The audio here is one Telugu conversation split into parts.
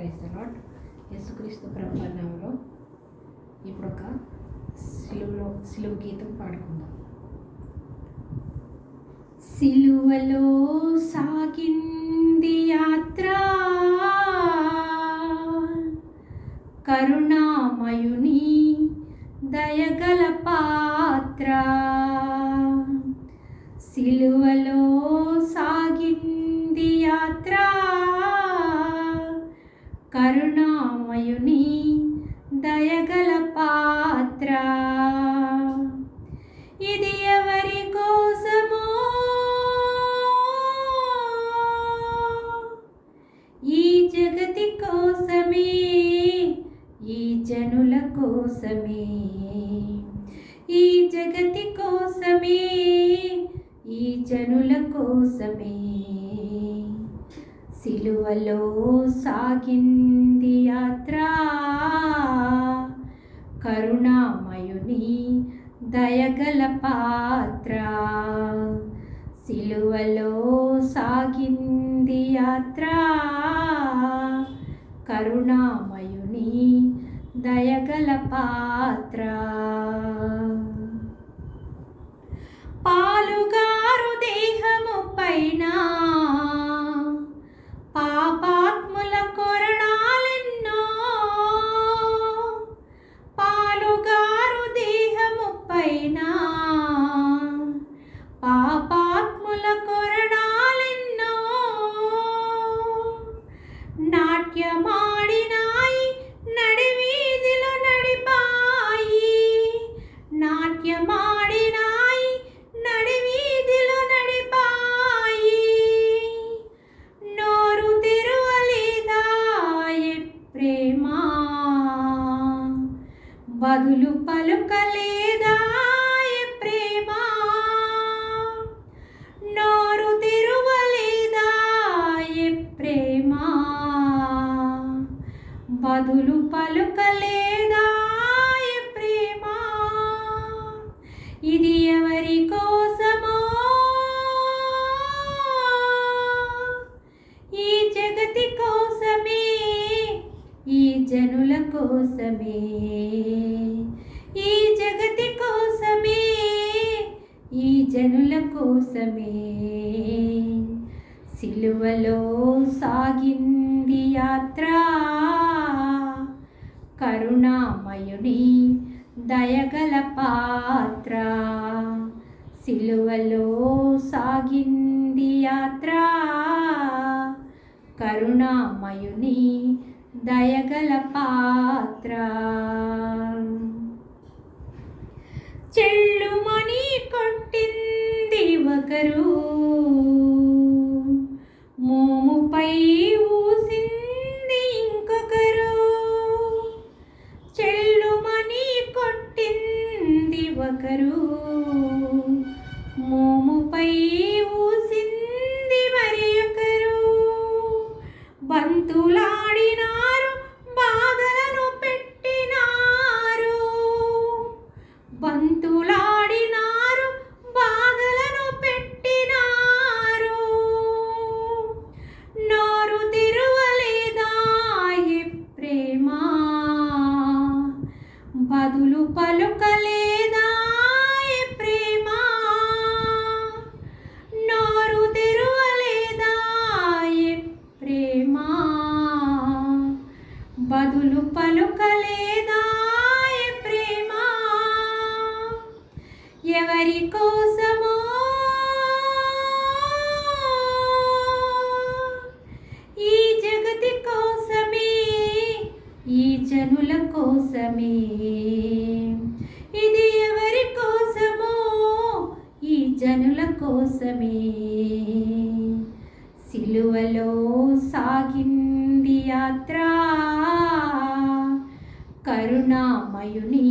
ప్రైజ్ అలాట్ యేసుక్రీస్తు ప్రభావంలో ఇప్పుడు ఒక సిలువలో సిలువ గీతం పాడుకుందాం. సిలువలో సాగింది యాత్ర కరుణామయుని దయగల పాత్ర. సిలువలో సాగింది యాత్ర కరుణామయుని దయగల పాత్ర. ఇది ఎవరి కోసమో? ఈ జగతి కోసమే ఈ జనుల కోసమే. ఈ జగతి కోసమే ఈ జనుల కోసమే. సిలువలో సాగింది యాత్ర. కరుణామయుని దయగల పాత్ర. సిలువలో సాగింది యాత్ర. కరుణామయుని దయగల పాత్ర. పాలుగారు దేహము పైన 爸爸 బదులు పలుకలేదాయ ప్రేమ? నోరు తెరువలేదాయ ప్రేమ? బదులు పలుక కోసమే సిలువలో సాగింది యాత్ర. కరుణామయుని దయగల పాత్ర. సిలువలో సాగింది యాత్ర. కరుణామయుని దయగల పాత్ర. చెల్లుమణి కొట్టింది ఒకరు వారి కోసమో? ఈ జగతి కోసమే ఈ జనుల కోసమే. ఇది ఎవరి కోసమో? ఈ జనుల కోసమే. సిలువలో సాగింది యాత్ర కరుణామయుని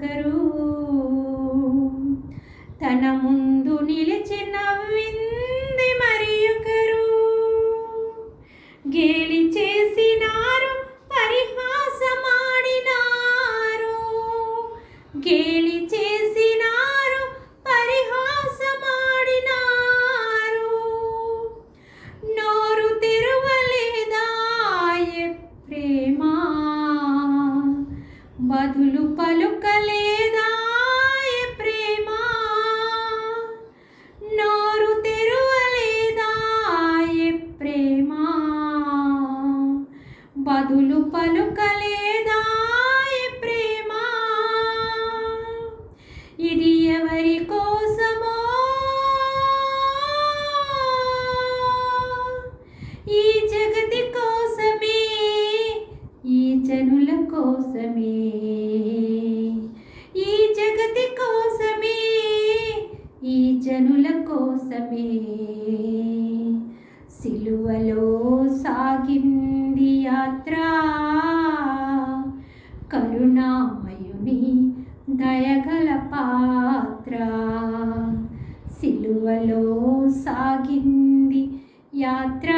ఒకరు తన ముందు నిలిచి నవ్వింది మరి ఒకరు. గేలి చేసినారు పరిహాసమాడినారు. గేలి బదులు పలుకలేదా ప్రేమ? నోరు తెరవలేదా ప్రేమ? బదులు పలుకలేదా ప్రేమ? ఇది ఎవరి కోసమో? ఈ జగతి కోసమే ఈ జనుల కోసమే. కోసమే. సిలువలో సాగింది యాత్ర. కరుణామయుని దయగల పాత్ర. సిలువలో సాగింది యాత్ర.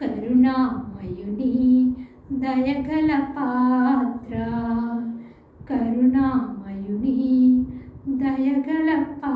కరుణామయుని దయగల పాత్ర. కరుణా மங்களப்பா